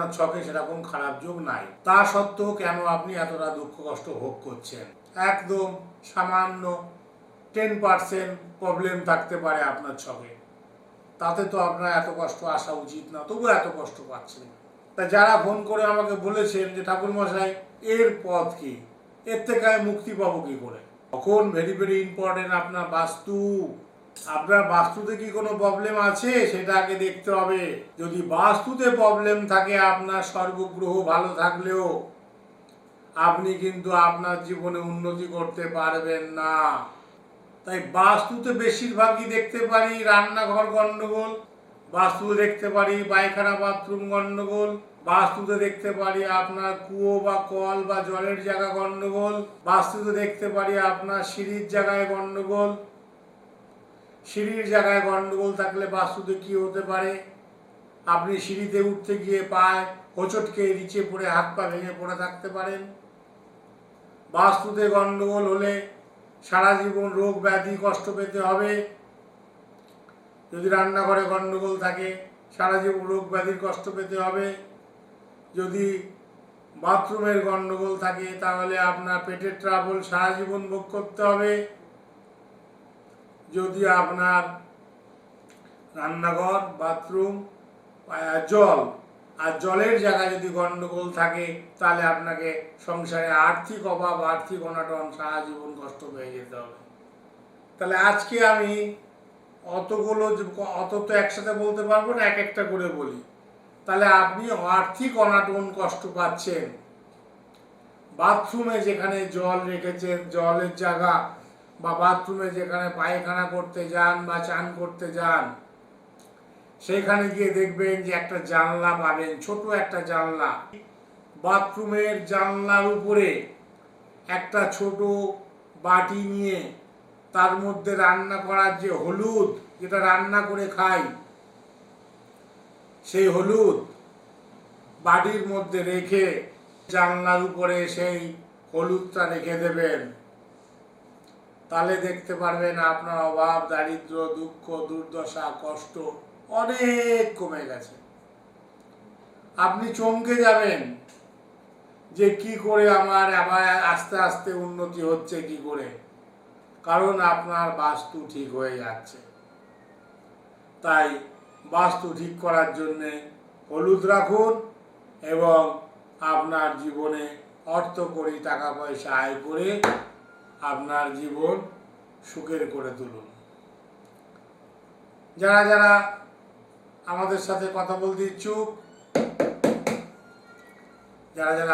আপনার ছকে সেরকম খারাপ যোগ নাই। তা সত্ত্বেও কেন আপনি এতটা দুঃখ কষ্ট ভোগ করছেন? একদম সামান্য টেন পার্সেন্ট প্রবলেম থাকতে পারে আপনার ছকে। তাতে তো আপনার এত কষ্ট আসা উচিত না, তবু এত কষ্ট পাচ্ছেন। তা যারা ফোন করে আমাকে বলেছেন যে ঠাকুর মশাই এর পথ কি? এর থেকে আমি মুক্তি পাবো কি করে? তখন ভেরি ভেরি ইম্পর্টেন্ট আপনার বাস্তু। আপনার বাস্তুতে কি কোনো প্রবলেম আছে? সেটা আগে দেখতে হবে। যদি বাস্তুতে প্রবলেম থাকে, আপনার সর্বগ্রহ ভালো থাকলেও আপনি কিন্তু আপনার জীবনে উন্নতি করতে পারবেন না। তাই বাস্তুতে বেশিরভাগই দেখতে পারি রান্নাঘর গন্ডগোল, বাস্তুতে দেখতে পারি পায়খানা বাথরুম গন্ডগোল, বাস্তুতে দেখতে পারি আপনার কুয়ো বা কল বা জলের জায়গা গন্ডগোল, বাস্তুতে দেখতে পারি আপনার সিঁড়ির জায়গায় গন্ডগোল সিঁড়ির জায়গায় গন্ডগোল থাকলে বাস্তুতে কি হতে পারে? আপনি সিঁড়িতে উঠতে গিয়ে পায় হোঁচটকে নিচে পড়ে হাত পা ভেঙে পড়ে থাকতে পারেন। বাস্তুতে গন্ডগোল হলে সারা জীবন রোগ ব্যাধি কষ্ট পেতে হবে। যদি রান্নাঘরে গন্ডগোল থাকে, সারা জীবন রোগ ব্যাধির কষ্ট পেতে হবে। যদি বাথরুমের গন্ডগোল থাকে, তাহলে আপনার পেটের ট্রাবল সারা জীবন ভোগ করতে হবে। যদি আপনার রান্নাঘর, বাথরুম জল, আর জলের জায়গায় যদি গন্ডগোল থাকে, তাহলে আপনাকে সংসারে আর্থিক অভাব, আর্থিক অনাটন সারা জীবন কষ্ট পেয়ে যেতে হবে। তাহলে আজকে আমি অতগুলো অত তো একসাথে বলতে পারব না, এক একটা করে বলি। তাহলে আপনি আর্থিক অনাটন কষ্ট পাচ্ছেন। বাথরুমে যেখানে জল রেখেছেন, জলের জায়গা বা বাথরুমে যেখানে পায়খানা করতে যান বা চান করতে যান, সেখানে গিয়ে দেখবেন যে একটা জানলা পাবেন, ছোট একটা জানলা। বাথরুমের জানলার উপরে একটা ছোট বাটি নিয়ে তার মধ্যে রান্না করার যে হলুদ, যেটা রান্না করে খাই, সেই হলুদ বাটির মধ্যে রেখে জানলার উপরে সেই হলুদটা রেখে দেবেন। তাহলে দেখতে পারবেন আপনার অভাব, দারিদ্র, দুঃখ, দুর্দশা, কষ্ট অনেক কমে গেছে। আপনি চমকে যাবেন যে কি করে আমার আবার আস্তে আস্তে উন্নতি হচ্ছে, কি করে? কারণ আপনার বাস্তু ঠিক হয়ে যাচ্ছে। তাই বাস্তু ঠিক করার জন্যে হলুদ রাখুন এবং আপনার জীবনে অর্থ করি টাকা পয়সা আয় করে আপনার জীবন সুখের করে তুলুন। যারা যারা আমাদের সাথে কথা বলতে ইচ্ছুক যারা যারা